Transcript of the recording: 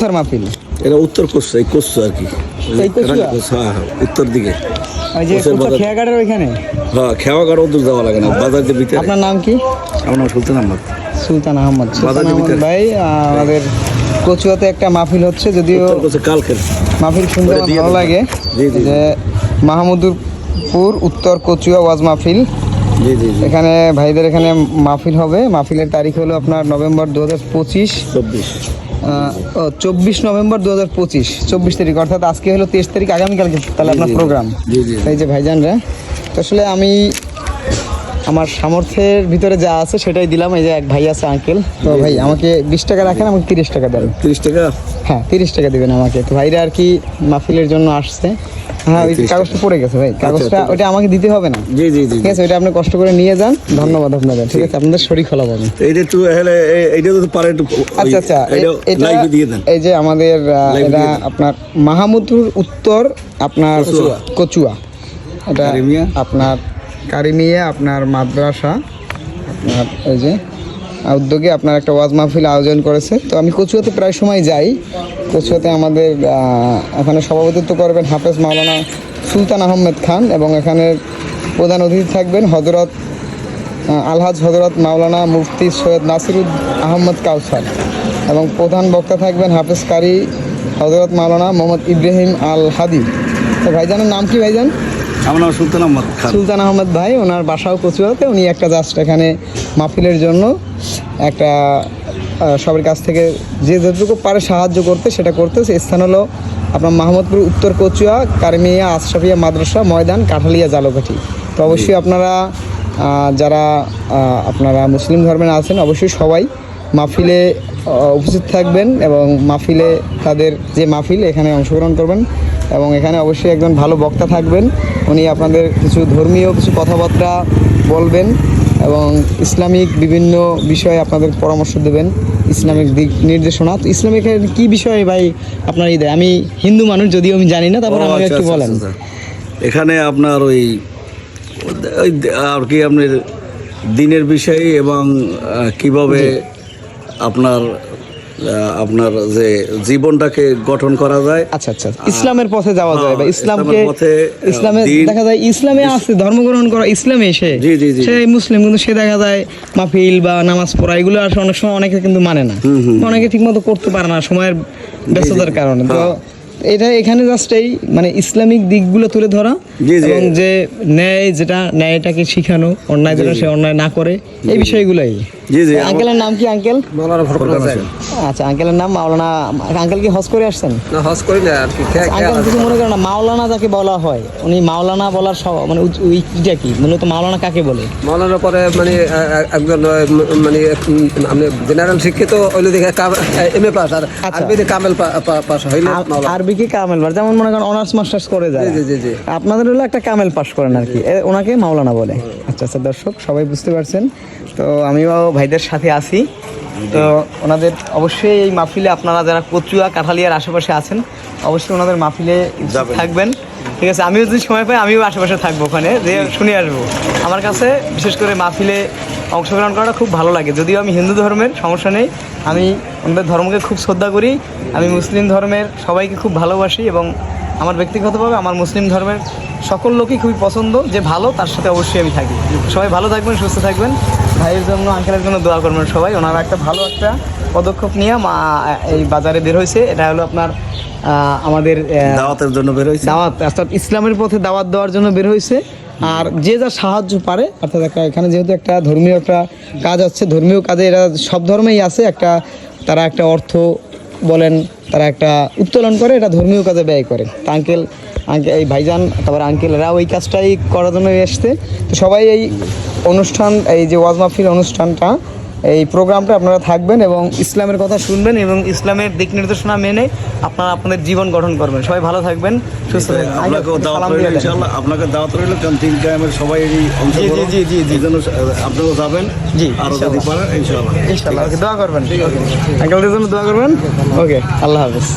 Sir মাহফিল। এটা উত্তর কোস্ট এই কোস্ট আর কি। হ্যাঁ হ্যাঁ উত্তর দিকে। ওই যে খেয়াঘাটের ওইখানে? হ্যাঁ দূর যাওয়া লাগে না ভিতরে। আপনার নাম কি? আমার নাম সুলতান আহমদ। সুলতান আহমদ। সুলতান বাজারের আহমদ ভাই আমাদের কচুয়াতে একটা মাহফিল হচ্ছে যদিও মাহফিল শুনতে ভালো লাগে। যে মাহমুদুরপুর উত্তর কচুয়া ওয়াজ মাহফিল। জি জি জি। এখানে ভাইদের এখানে মাহফিল হবে। মাহফিলের তারিখ হলো আপনার নভেম্বর দু হাজার পঁচিশ। চব্বিশ। চব্বিশ নভেম্বর দু হাজার পঁচিশ চব্বিশ তারিখ অর্থাৎ আজকে হলো তেইশ তারিখ আগামীকালকে তাহলে আপনার। প্রোগ্রাম। এই যে ভাইজানরা তো আসলে আমি আমার সামর্থ্যের ভিতরে যা আছে সেটাই দিলাম। এই যে এক ভাই আছে আঙ্কেল তো ভাই আমাকে বিশ টাকা রাখেন আমাকে তিরিশ টাকা দেন। তিরিশ টাকা? হ্যাঁ তিরিশ টাকা দিবেন আমাকে। তো ভাইরা আর কি মাহফিলের জন্য আসছে। হ্যাঁ ওই কাগজটা পড়ে গেছে ভাই। কাগজটা ঠিক আছে। ওটা আমাকে দিতে হবে না। জি জি জি ঠিক আছে ওইটা আপনি কষ্ট করে নিয়ে যান। ধন্যবাদ আপনাদের। ঠিক আছে আপনাদের শরীর খোলা পাবেন এইটা একটু হলে এইটা তো পারে একটু আচ্ছা আচ্ছা এটা লাইভে দিয়ে দেন। এই যে আমাদের এটা আপনার মাহমুদুর উত্তর আপনার কচুয়া। কচুয়া। এটা আপনার কারিমিয়া আপনার মাদ্রাসা, আপনার এই যে উদ্যোগে আপনার একটা ওয়াজ মাহফিল আয়োজন করেছে। তো আমি কচুয়াতে প্রায় সময় যাই। কচুয়াতে আমাদের এখানে সভাপতিত্ব করবেন হাফেজ মাওলানা সুলতান আহমেদ খান এবং এখানে প্রধান অতিথি থাকবেন হজরত আলহাজ হজরত মাওলানা মুফতি সৈয়দ নাসিরুদ আহমদ কাউসার এবং প্রধান বক্তা থাকবেন হাফেজ কারি হজরত মাওলানা মোহাম্মদ ইব্রাহিম আল হাদি তো ভাইজানের নাম কি ভাইজান? আমার নাম সুলতান আহমদ খান। সুলতান আহমদ ভাই ওনার বাসাও কচুয়াতে উনি একটা জাস্ট এখানে মাহফিলের জন্য একটা সবার কাছ থেকে যে যতটুকু পারে সাহায্য করতে সেটা করতেছে। স্থান হলো আপনার মাহমুদপুর উত্তর কচুয়া কারমিয়া আশরাফিয়া মাদ্রাসা ময়দান কাঠালিয়া জালকাঠি তো অবশ্যই আপনারা যারা আপনারা মুসলিম ধর্মের আছেন অবশ্যই সবাই মাহফিলে উপস্থিত থাকবেন এবং মাহফিলে তাদের যে মাহফিল এখানে অংশগ্রহণ করবেন। এবং এখানে অবশ্যই একজন ভালো বক্তা থাকবেন। উনি আপনাদের কিছু ধর্মীয় কিছু কথাবার্তা বলবেন এবং ইসলামিক বিভিন্ন বিষয়ে আপনাদের পরামর্শ দেবেন। ইসলামিক দিক নির্দেশনা। তো ইসলামিক কি বিষয়ে ভাই আপনার দেয়? আমি হিন্দু মানুষ যদিও আমি জানি না তারপর আমাকে আচ্ছা, একটু আচ্ছা, বলেন। আচ্ছা। এখানে আপনার ওই ওই আর কি আপনার দিনের বিষয়ে এবং কীভাবে আপনার আপনার যে জীবনটাকে গঠন করা যায়। আচ্ছা আচ্ছা ইসলামের পথে যাওয়া যায় বা হ্যাঁ, ইসলামকে ইসলামে দেখা যায় ইসলামে আছে ধর্মগ্রহণ করা ইসলামে এসে। জি, জি, জি। সে মুসলিম কিন্তু সে দেখা যায় মাহফিল বা নামাজ পড়া এগুলো আসলে অনেক সময় অনেকে কিন্তু মানে না। অনেকে ঠিকমতো করতে পারে না সময়ের ব্যস্ততার কারণে। তো হ্যাঁ। এটা এখানে জাস্ট এই মানে ইসলামিক দিকগুলো তুলে ধরা। এবং যে ন্যায় যেটা ন্যায়টাকে শিখানো অন্যায় যেটা সে অন্যায় না করে এই বিষয়গুলোই। জি জি। আঙ্কেলের নাম কি আঙ্কেল? ফরকান হোসেন। আচ্ছা আঙ্কেলের নাম মাওলানা আঙ্কেল কি হজ করে আসছেন? না হজ করি না আর কি আঙ্কেল কিছু মনে করেন না মাওলানা যাকে বলা হয় উনি মাওলানা বলার সব- মানে ইটা কি? মূলত মাওলানা কাকে বলে? মাওলানা পরে মানে একজন মানে আপনি জেনারেল শিক্ষিত হইলে দেখে এম এ পাস আর আচ্ছা। আরবিতে কামেল পাস হইলে আ- মাওলানা। কি কামেল পাস যেমন মনে করেন অনার্স মাস্টার্স করে যায় জি, জি, জি। আপনাদের হলো একটা কামেল পাস করেন আর কি। ওনাকে মাওলানা বলে। আচ্ছা আচ্ছা দর্শক সবাই বুঝতে পারছেন। তো আমিও ভাইদের সাথে আছি। তো ওনাদের অবশ্যই এই মাহফিলে আপনারা যারা কচুয়া কাঠালিয়ার আশেপাশে আছেন অবশ্যই ওনাদের মাহফিলে। থাকবেন। ঠিক আছে আমিও যদি সময় পাই আমিও আশেপাশে থাকব ওখানে যে শুনে আসব। আমার কাছে বিশেষ করে মাহফিলে অংশগ্রহণ করাটা খুব ভালো লাগে। যদিও আমি হিন্দু ধর্মের সমস্যা নেই। আমি ওনাদের ধর্মকে খুব শ্রদ্ধা করি আমি মুসলিম ধর্মের সবাইকে খুব ভালোবাসি এবং আমার ব্যক্তিগতভাবে আমার মুসলিম ধর্মের সকল লোকই খুবই পছন্দ যে ভালো তার সাথে অবশ্যই আমি থাকি। সবাই ভালো থাকবেন সুস্থ থাকবেন। ভাইয়ের জন্য আঙ্কেলের জন্য দোয়া করবেন সবাই। ওনারা একটা ভালো একটা পদক্ষেপ নিয়ে মা এই বাজারে বের হয়েছে। এটা হলো আপনার আমাদের দাওয়াতের জন্য বের হয়েছে। দাওয়াত অর্থাৎ ইসলামের পথে দাওয়াত দেওয়ার জন্য বের হয়েছে। আর যে যা সাহায্য পারে অর্থাৎ একটা এখানে যেহেতু একটা ধর্মীয় একটা কাজ হচ্ছে ধর্মীয় কাজে এরা সব ধর্মেই আছে একটা তারা একটা অর্থ বলেন তারা একটা উত্তোলন করে এটা ধর্মীয় কাজে ব্যয় করে। আঙ্কেল আঙ্কেল এই ভাইজান তারপর আঙ্কেল এরা ওই কাজটাই করার জন্য এসছে। তো সবাই এই অনুষ্ঠান এই যে ওয়াজ মাহফিল অনুষ্ঠানটা এই প্রোগ্রামটা আপনারা থাকবেন এবং ইসলামের কথা শুনবেন এবং ইসলামের দিক নির্দেশনা মেনে আপনারা আপনাদের জীবন গঠন করবেন। সবাই ভালো থাকবেন সুস্থ আপনাকে দাওয়াত রইল কারণ তিন টাইমের সবাই জি জি, জি, জি, জি। আপনারাও যাবেন জি, আর যদি পারেন ইনশাআল্লাহ। ইনশাআল্লাহ দোয়া করবেন। আঙ্কেলদের জন্য দোয়া করবেন? ওকে আল্লাহ হাফেজ।